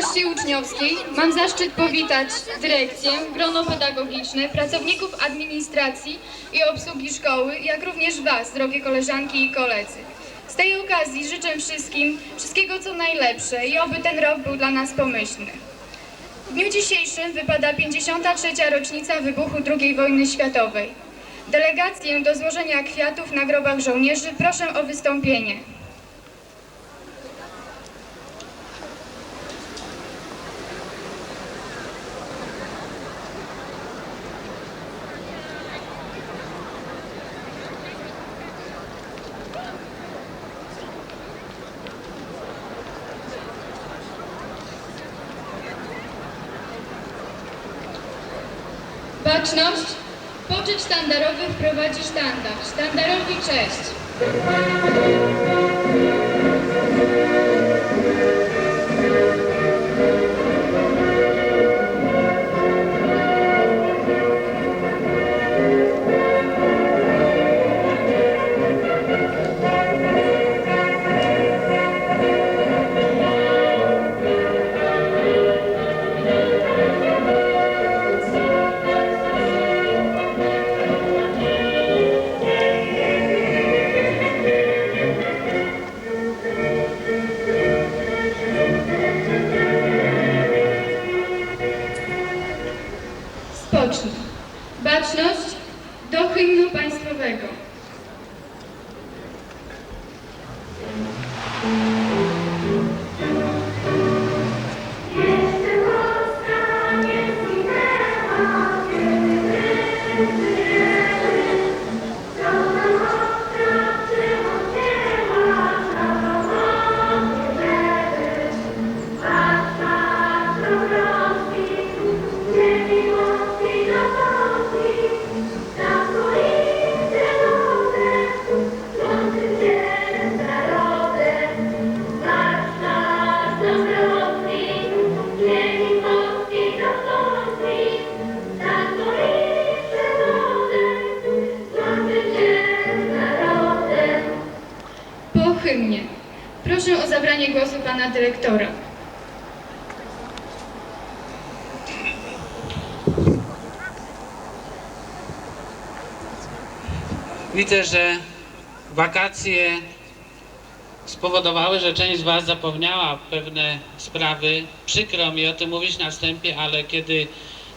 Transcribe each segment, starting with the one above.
Baczności Uczniowskiej mam zaszczyt powitać dyrekcję, grono pedagogiczne, pracowników administracji i obsługi szkoły, jak również Was, drogie koleżanki i koledzy. Z tej okazji życzę wszystkim wszystkiego co najlepsze i oby ten rok był dla nas pomyślny. W dniu dzisiejszym wypada 53. rocznica wybuchu II wojny światowej. Delegację do złożenia kwiatów na grobach żołnierzy proszę o wystąpienie. Baczność. Poczet sztandarowy wprowadzi sztandar. Sztandarowi cześć. Proszę o zabranie głosu pana dyrektora. Widzę, że wakacje spowodowały, że część z Was zapomniała pewne sprawy. Przykro mi o tym mówić na wstępie, ale kiedy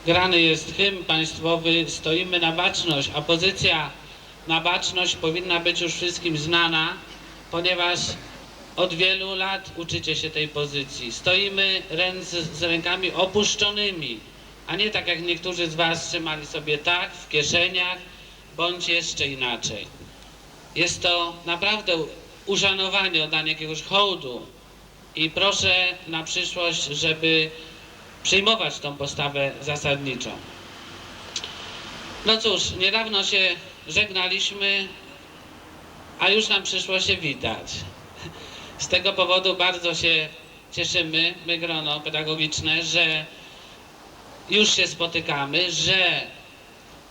grany jest hymn państwowy, stoimy na baczność, a pozycja na baczność powinna być już wszystkim znana, ponieważ od wielu lat uczycie się tej pozycji. Stoimy ręce z rękami opuszczonymi, a nie tak jak niektórzy z Was trzymali sobie tak w kieszeniach, bądź jeszcze inaczej. Jest to naprawdę uszanowanie, oddanie jakiegoś hołdu i proszę na przyszłość, żeby przyjmować tą postawę zasadniczą. No cóż, niedawno się żegnaliśmy, a już nam przyszło się witać. Z tego powodu bardzo się cieszymy, my grono pedagogiczne, że już się spotykamy, że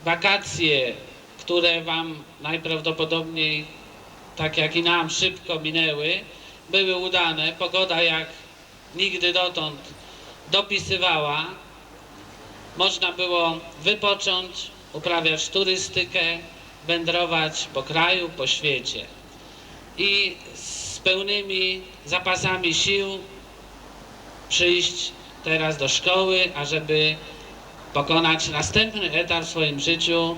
wakacje, które Wam najprawdopodobniej, tak jak i nam, szybko minęły, były udane. Pogoda jak nigdy dotąd dopisywała. Można było wypocząć, uprawiać turystykę, wędrować po kraju, po świecie. I z pełnymi zapasami sił przyjść teraz do szkoły, ażeby pokonać następny etap w swoim życiu,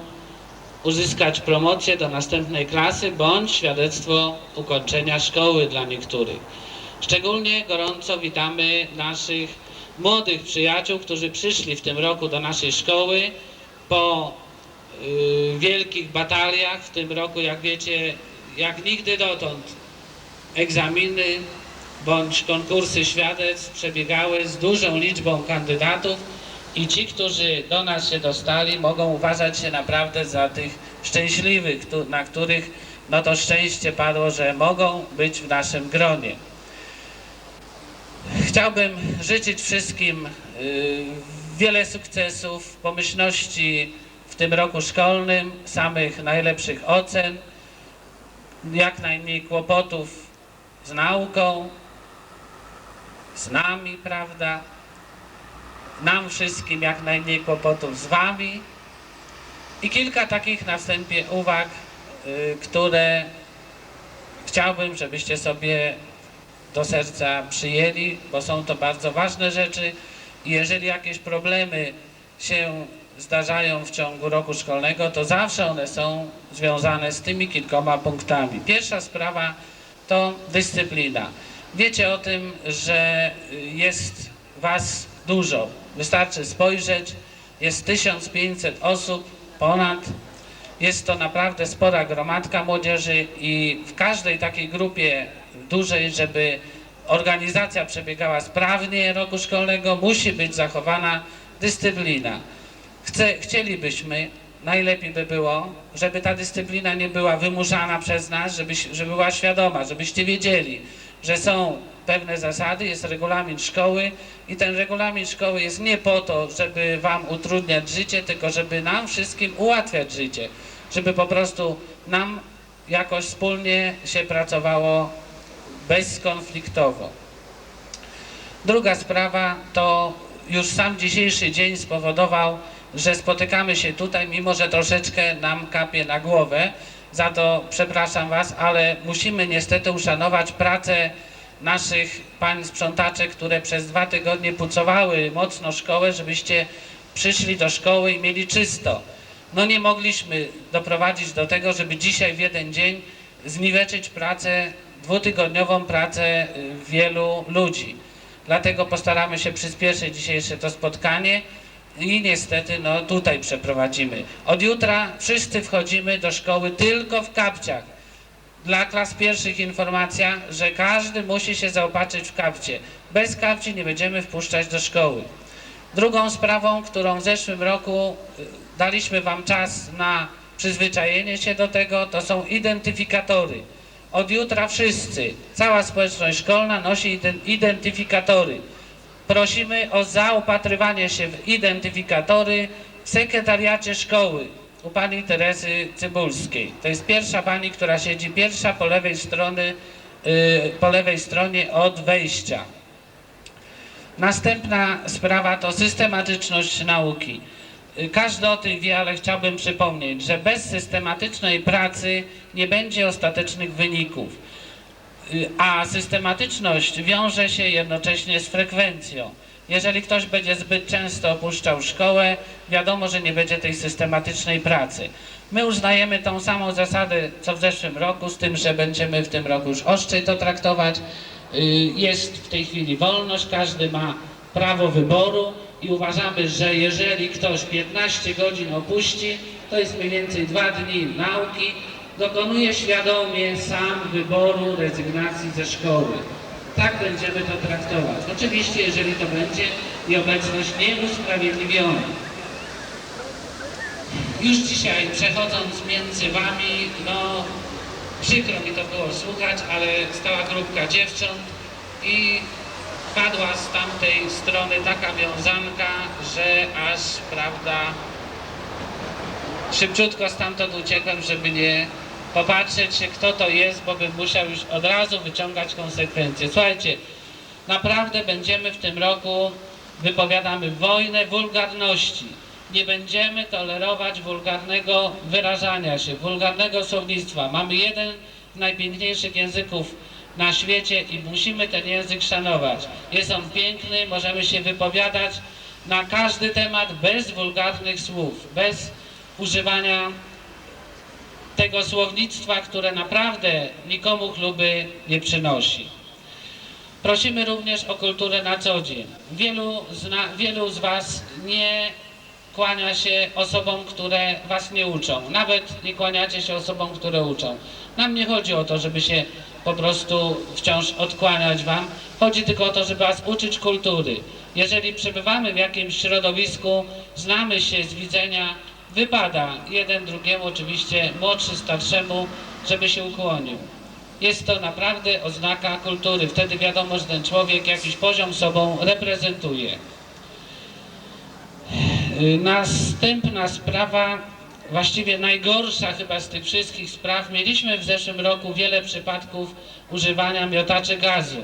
uzyskać promocję do następnej klasy bądź świadectwo ukończenia szkoły dla niektórych. Szczególnie gorąco witamy naszych młodych przyjaciół, którzy przyszli w tym roku do naszej szkoły po y, wielkich bataliach. W tym roku, jak wiecie, jak nigdy dotąd egzaminy bądź konkursy świadectw przebiegały z dużą liczbą kandydatów i ci, którzy do nas się dostali, mogą uważać się naprawdę za tych szczęśliwych, na których no to szczęście padło, że mogą być w naszym gronie. Chciałbym życzyć wszystkim y, wiele sukcesów, pomyślności w tym roku szkolnym, samych najlepszych ocen, jak najmniej kłopotów z nauką z nami, prawda? Nam wszystkim jak najmniej kłopotów z wami. I kilka takich na wstępie uwag, y, które chciałbym, żebyście sobie do serca przyjęli, bo są to bardzo ważne rzeczy i jeżeli jakieś problemy się zdarzają w ciągu roku szkolnego, to zawsze one są związane z tymi kilkoma punktami. Pierwsza sprawa to dyscyplina. Wiecie o tym, że jest Was dużo. Wystarczy spojrzeć, jest 1500 osób ponad. Jest to naprawdę spora gromadka młodzieży i w każdej takiej grupie dużej, żeby organizacja przebiegała sprawnie roku szkolnego, musi być zachowana dyscyplina. Chce, chcielibyśmy, najlepiej by było, żeby ta dyscyplina nie była wymuszana przez nas, żeby, żeby była świadoma, żebyście wiedzieli, że są pewne zasady, jest regulamin szkoły i ten regulamin szkoły jest nie po to, żeby wam utrudniać życie, tylko żeby nam wszystkim ułatwiać życie, żeby po prostu nam jakoś wspólnie się pracowało bezkonfliktowo. Druga sprawa to już sam dzisiejszy dzień spowodował, że spotykamy się tutaj, mimo że troszeczkę nam kapie na głowę. Za to przepraszam Was, ale musimy niestety uszanować pracę naszych pań sprzątaczek, które przez dwa tygodnie pucowały mocno szkołę, żebyście przyszli do szkoły i mieli czysto. No nie mogliśmy doprowadzić do tego, żeby dzisiaj w jeden dzień zniweczyć pracę, dwutygodniową pracę y, wielu ludzi. Dlatego postaramy się przyspieszyć dzisiejsze to spotkanie i niestety no tutaj przeprowadzimy. Od jutra wszyscy wchodzimy do szkoły tylko w kapciach. Dla klas pierwszych informacja, że każdy musi się zaopatrzyć w kapcie. Bez kapci nie będziemy wpuszczać do szkoły. Drugą sprawą, którą w zeszłym roku y, daliśmy Wam czas na przyzwyczajenie się do tego, to są identyfikatory. Od jutra wszyscy, cała społeczność szkolna nosi ident- identyfikatory. Prosimy o zaopatrywanie się w identyfikatory w sekretariacie szkoły u pani Teresy Cybulskiej. To jest pierwsza pani, która siedzi pierwsza po lewej strony, y, po lewej stronie od wejścia. Następna sprawa to systematyczność nauki. Y, Każdy o tym wie, ale chciałbym przypomnieć, że bez systematycznej pracy nie będzie ostatecznych wyników. Y, A systematyczność wiąże się jednocześnie z frekwencją. Jeżeli ktoś będzie zbyt często opuszczał szkołę, wiadomo, że nie będzie tej systematycznej pracy. My uznajemy tą samą zasadę co w zeszłym roku, z tym, że będziemy w tym roku już ostrzej to traktować. Y, Jest w tej chwili wolność, każdy ma prawo wyboru i uważamy, że jeżeli ktoś 15 godzin opuści, to jest mniej więcej dwa dni nauki, dokonuje świadomie sam wyboru rezygnacji ze szkoły. Tak będziemy to traktować. Oczywiście, jeżeli to będzie nieobecność nieusprawiedliwiona. Już dzisiaj przechodząc między wami, no przykro mi to było słuchać, ale stała grupka dziewcząt i padła z tamtej strony taka wiązanka, że aż, prawda, szybciutko stamtąd uciekłem, żeby nie popatrzeć się, kto to jest, bo bym musiał już od razu wyciągać konsekwencje. Słuchajcie, naprawdę będziemy w tym roku, wypowiadamy wojnę wulgarności. Nie będziemy tolerować wulgarnego wyrażania się, wulgarnego słownictwa. Mamy jeden z najpiękniejszych języków na świecie i musimy ten język szanować. Jest on piękny, możemy się wypowiadać na każdy temat bez wulgarnych słów, bez używania tego słownictwa, które naprawdę nikomu chluby nie przynosi. Prosimy również o kulturę na co dzień. Wielu z, na, wielu z Was nie kłania się osobom, które Was nie uczą. Nawet nie kłaniacie się osobom, które uczą. Nam nie chodzi o to, żeby się po prostu wciąż odkłaniać Wam. Chodzi tylko o to, żeby Was uczyć kultury. Jeżeli przebywamy w jakimś środowisku, znamy się z widzenia, wypada jeden drugiemu, oczywiście młodszy starszemu, żeby się ukłonił. Jest to naprawdę oznaka kultury. Wtedy wiadomo, że ten człowiek jakiś poziom sobą reprezentuje. Następna sprawa, właściwie najgorsza chyba z tych wszystkich spraw. Mieliśmy w zeszłym roku wiele przypadków używania miotaczy gazu.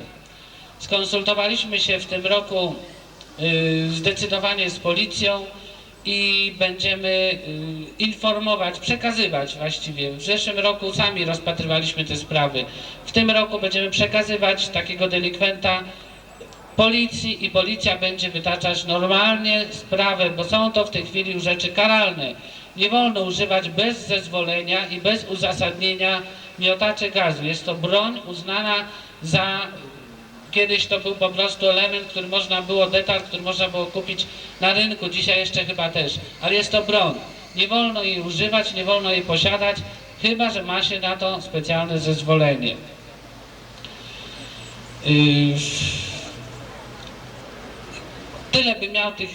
Skonsultowaliśmy się w tym roku y, zdecydowanie z policją i będziemy y, informować, przekazywać właściwie. W zeszłym roku sami rozpatrywaliśmy te sprawy. W tym roku będziemy przekazywać takiego delikwenta policji i policja będzie wytaczać normalnie sprawę, bo są to w tej chwili już rzeczy karalne. Nie wolno używać bez zezwolenia i bez uzasadnienia miotaczy gazu. Jest to broń uznana za Kiedyś to był po prostu element, który można było, detal, który można było kupić na rynku, dzisiaj jeszcze chyba też, ale jest to broń. Nie wolno jej używać, nie wolno jej posiadać, chyba że ma się na to specjalne zezwolenie. Yy, Tyle bym miał tych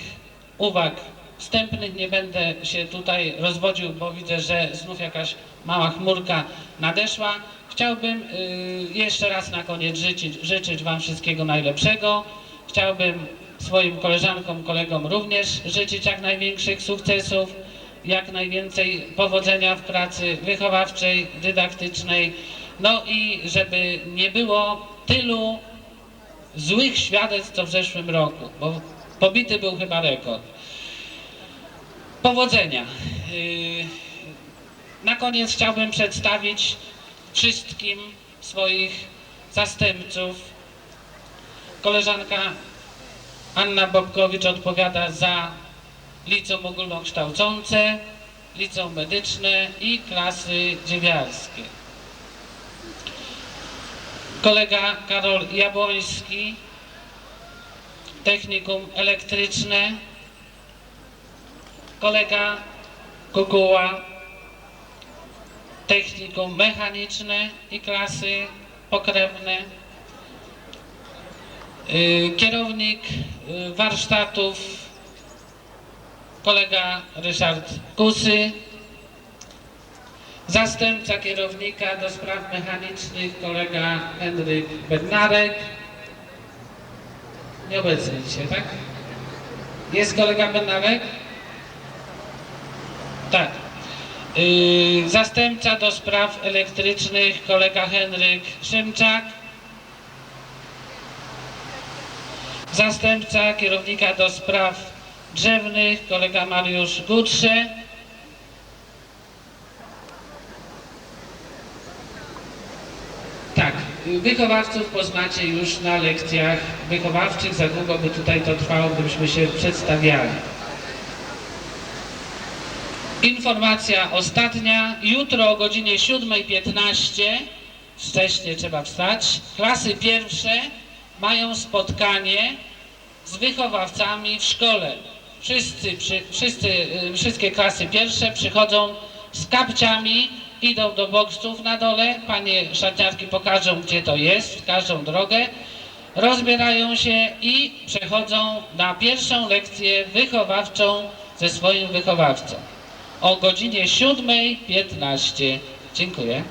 uwag wstępnych, nie będę się tutaj rozwodził, bo widzę, że znów jakaś mała chmurka nadeszła. Chciałbym y, jeszcze raz na koniec życzyć, życzyć Wam wszystkiego najlepszego. Chciałbym swoim koleżankom, kolegom również życzyć jak największych sukcesów, jak najwięcej powodzenia w pracy wychowawczej, dydaktycznej. No i żeby nie było tylu złych świadectw co w zeszłym roku, bo pobity był chyba rekord. Powodzenia. Yy, Na koniec chciałbym przedstawić wszystkim swoich zastępców. Koleżanka Anna Bobkowicz odpowiada za liceum ogólnokształcące, liceum medyczne i klasy dziewiarskie. Kolega Karol Jabłoński, technikum elektryczne. Kolega Kukuła, technikum mechaniczne i klasy pokrewne. Y, Kierownik y, warsztatów kolega Ryszard Kusy. Zastępca kierownika do spraw mechanicznych kolega Henryk Bednarek. Nieobecny dzisiaj, tak? Jest kolega Bednarek? Tak. Yy, zastępca do spraw elektrycznych kolega Henryk Szymczak. Zastępca kierownika do spraw drzewnych kolega Mariusz Gutrze. Tak, wychowawców poznacie już na lekcjach wychowawczych. Za długo by tutaj to trwało, gdybyśmy się przedstawiali. Informacja ostatnia. Jutro o godzinie 7.15, wcześniej trzeba wstać, klasy pierwsze mają spotkanie z wychowawcami w szkole. Wszyscy, przy, wszyscy, y, wszystkie klasy pierwsze przychodzą z kapciami, idą do boksów na dole. Panie szatniarki pokażą, gdzie to jest, wskażą drogę. Rozbierają się i przechodzą na pierwszą lekcję wychowawczą ze swoim wychowawcą o godzinie 7.15. Dziękuję.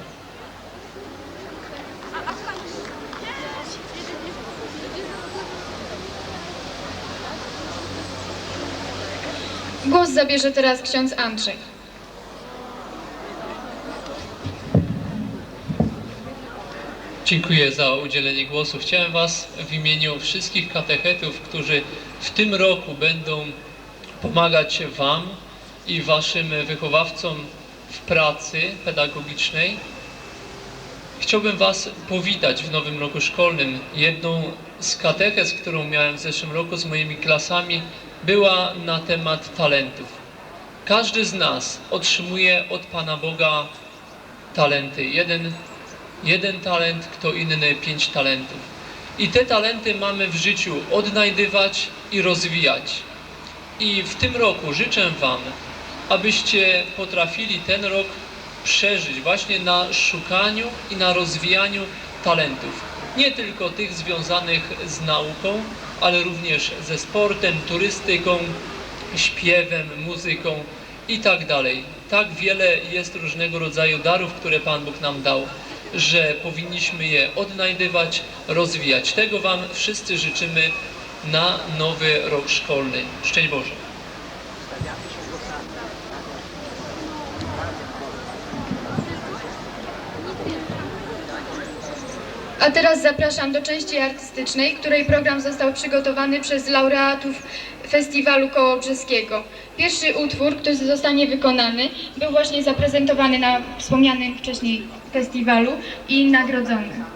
Głos zabierze teraz ksiądz Andrzej. Dziękuję za udzielenie głosu. Chciałem Was w imieniu wszystkich katechetów, którzy w tym roku będą pomagać Wam i Waszym wychowawcom w pracy pedagogicznej, chciałbym Was powitać w nowym roku szkolnym. Jedną z katechez, którą miałem w zeszłym roku z moimi klasami, była na temat talentów. Każdy z nas otrzymuje od Pana Boga talenty. Jeden jeden talent, kto inny pięć talentów. I te talenty mamy w życiu odnajdywać i rozwijać. I w tym roku życzę Wam, abyście potrafili ten rok przeżyć właśnie na szukaniu i na rozwijaniu talentów. Nie tylko tych związanych z nauką, ale również ze sportem, turystyką, śpiewem, muzyką i tak dalej. Tak wiele jest różnego rodzaju darów, które Pan Bóg nam dał, że powinniśmy je odnajdywać, rozwijać. Tego Wam wszyscy życzymy na nowy rok szkolny. Szczęść Boże! A teraz zapraszam do części artystycznej, której program został przygotowany przez laureatów Festiwalu Kołobrzeskiego. Pierwszy utwór, który zostanie wykonany, był właśnie zaprezentowany na wspomnianym wcześniej festiwalu i nagrodzony.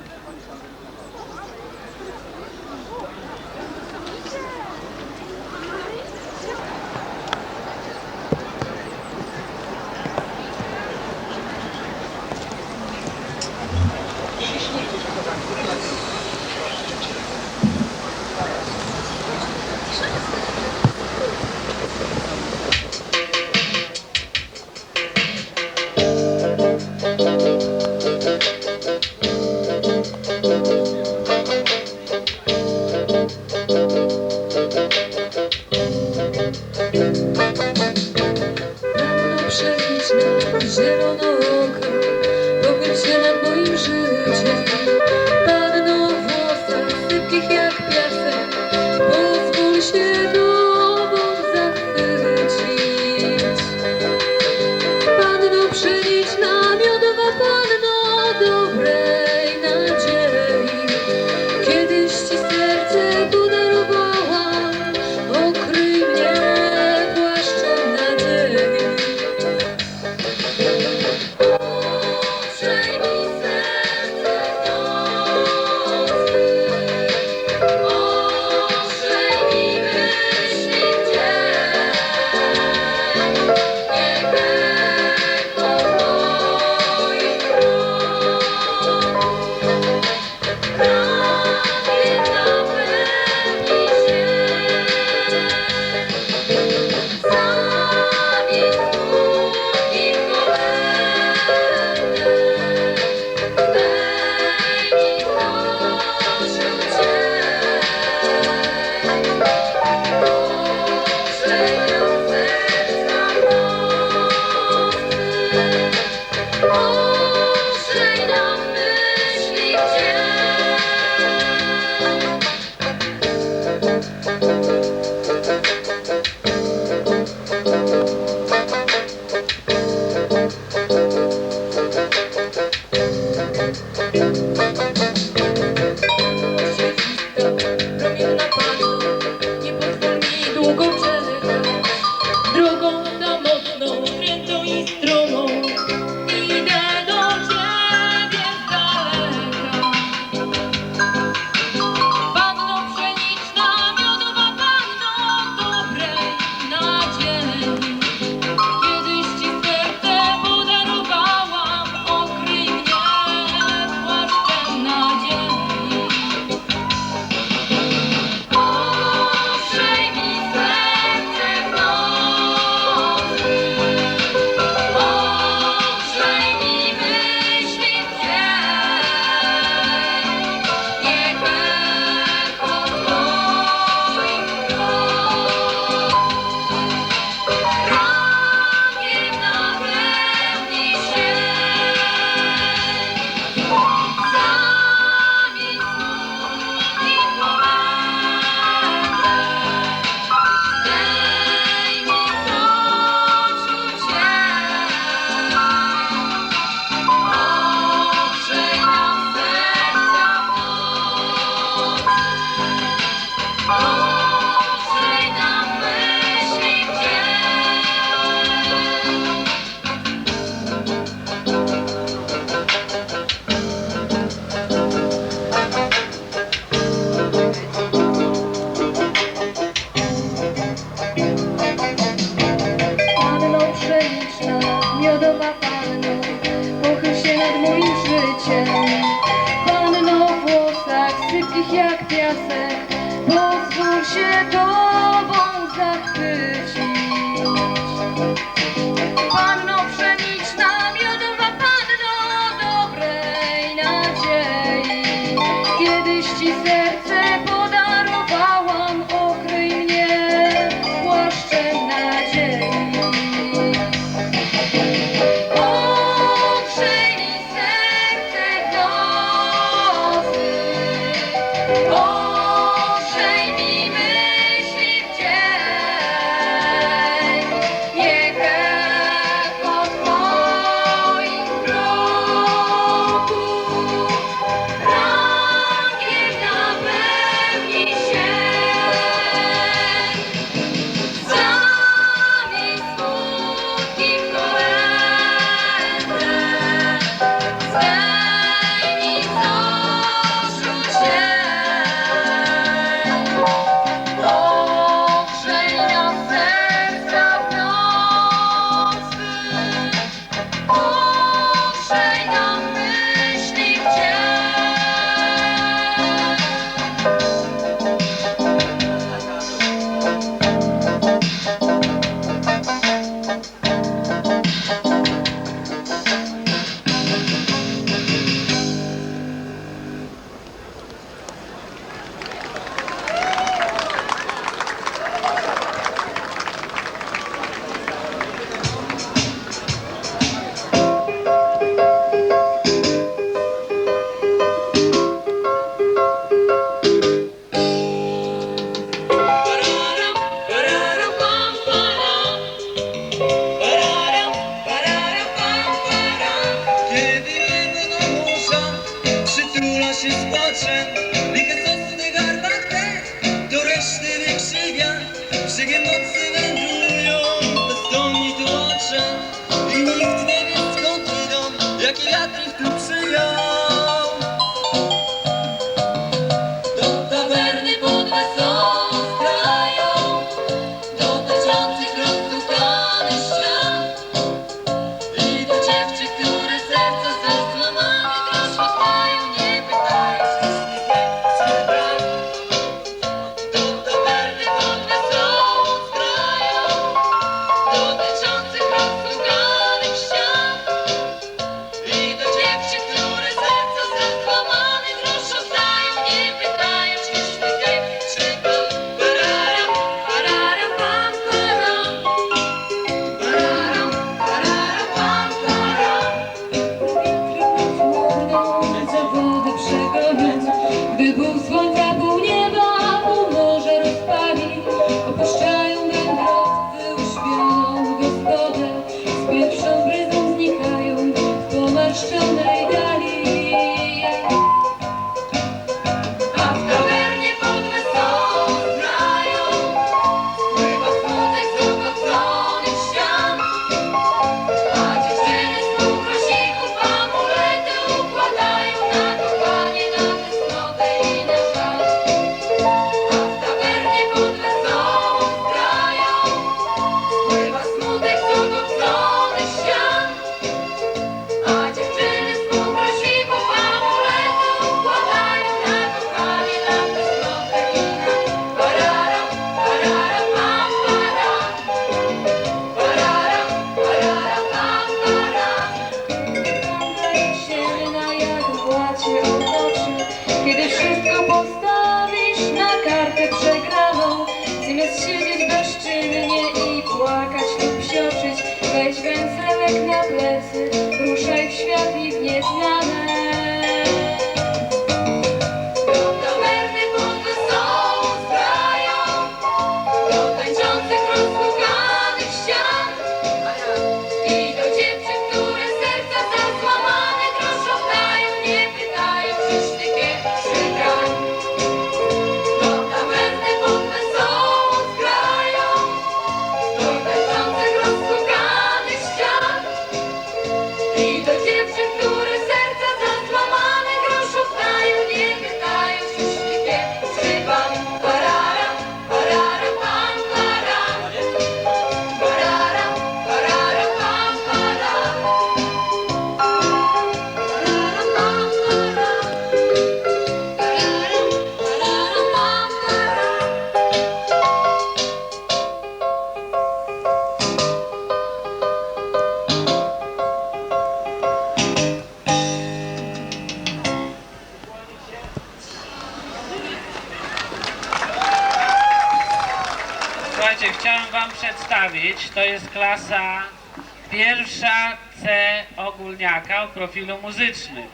O profilu muzycznym.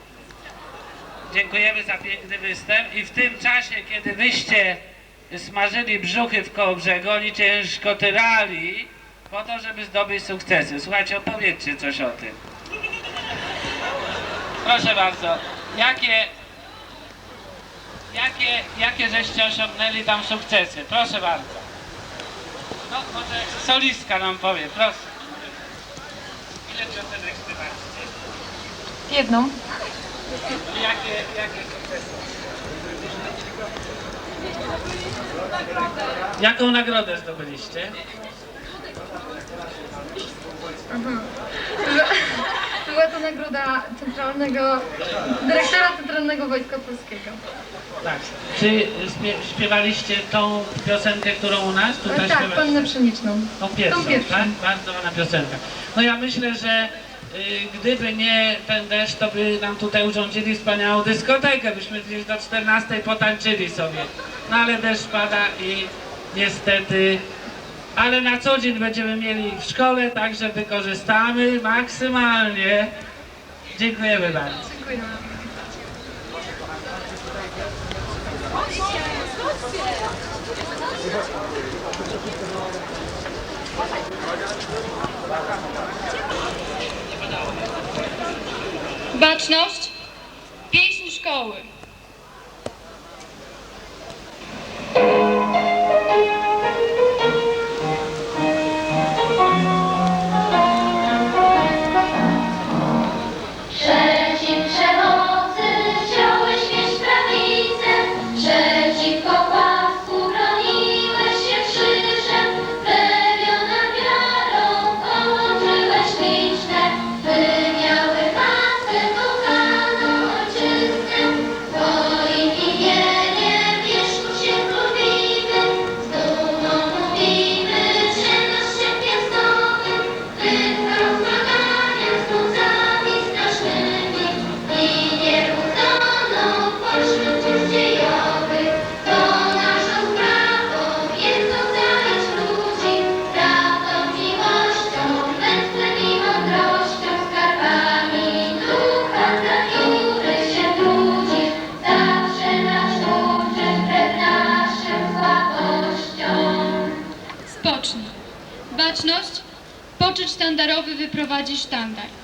Dziękujemy za piękny występ i w tym czasie, kiedy wyście smażyli brzuchy w koło brzegu, oni ciężko tyrali po to, żeby zdobyć sukcesy. Słuchajcie, opowiedzcie coś o tym. Proszę bardzo, jakie, jakie, jakie żeście osiągnęli tam sukcesy? Proszę bardzo. No, może solistka nam powie, proszę. Ile piosenek śpiewacie? Jedną. Jakie, jakie Jaką nagrodę zdobyliście? Mhm. Była to nagroda centralnego, dyrektora Centralnego Wojska Polskiego. Tak. Czy śpiewaliście tą piosenkę, którą u nas tutaj E, Tak, śpiewa- pannę pszeniczną. Tą pierwszą, Tą pierwszą. tak? Bardzo ładna piosenka. No ja myślę, że gdyby nie ten deszcz, to by nam tutaj urządzili wspaniałą dyskotekę, byśmy gdzieś do 14 potańczyli sobie. No ale deszcz pada i niestety, ale na co dzień będziemy mieli w szkole, także wykorzystamy maksymalnie. Dziękujemy bardzo. Dziękuję. Baczność, pieśń szkoły. Baczność, poczet sztandarowy wyprowadzi sztandar.